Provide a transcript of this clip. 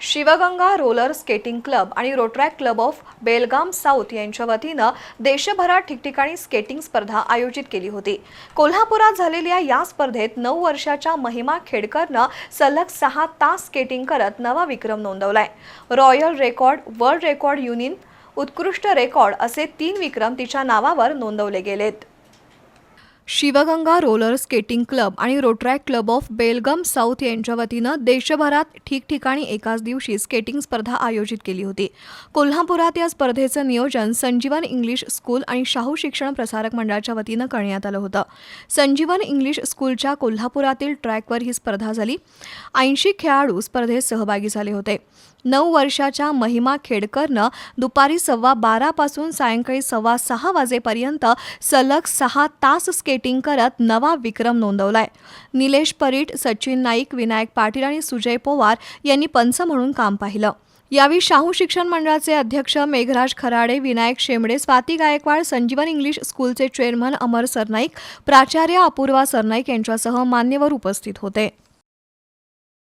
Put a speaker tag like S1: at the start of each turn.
S1: Sivaganga roller skating club आणि Rotaract club of Belgaum south यांच्या वतीनं देशभरात ठिकठिकाणी स्केटिंग स्पर्धा आयोजित केली होती. कोल्हापुरात झालेल्या या स्पर्धेत नऊ वर्षाच्या महिमा खेडकरनं सलग सहा तास स्केटिंग करत नवा विक्रम नोंदवलाय. Royal record world record union उत्कृष्ट रेकॉर्ड असे तीन विक्रम तिच्या नावावर नोंदवले गेलेत. शिवगंगा रोलर स्केटिंग क्लब आणि Rotaract club of Belgaum south यांच्या वतीनं देशभरात ठिकठिकाणी एकाच दिवशी स्केटिंग स्पर्धा आयोजित केली होती. कोल्हापुरात या स्पर्धेचं नियोजन संजीवन इंग्लिश स्कूल आणि शाहू शिक्षण प्रसारक मंडळाच्या वतीनं करण्यात आलं होतं. संजीवन इंग्लिश स्कूलच्या कोल्हापुरातील ट्रॅकवर ही स्पर्धा झाली. ऐंशी खेळाडू स्पर्धेत सहभागी झाले होते. नऊ वर्षाच्या महिमा खेडकरनं दुपारी सव्वा बारापासून सायंकाळी सव्वा सहा वाजेपर्यंत सलग सहा तास स्केट स्केटिंग करत नवा विक्रम नोंदवलाय. निलेश परीट सचिन नाईक विनायक पाटील आणि सुजय पवार यांनी पंच म्हणून काम पाहिलं. यावेळी शाहू शिक्षण मंडळाचे अध्यक्ष मेघराज खराडे विनायक शेमडे स्वाती गायकवाड संजीवन इंग्लिश स्कूलचे चेअरमन अमर सरनाईक प्राचार्य अपूर्वा सरनाईक यांच्यासह मान्यवर उपस्थित होते.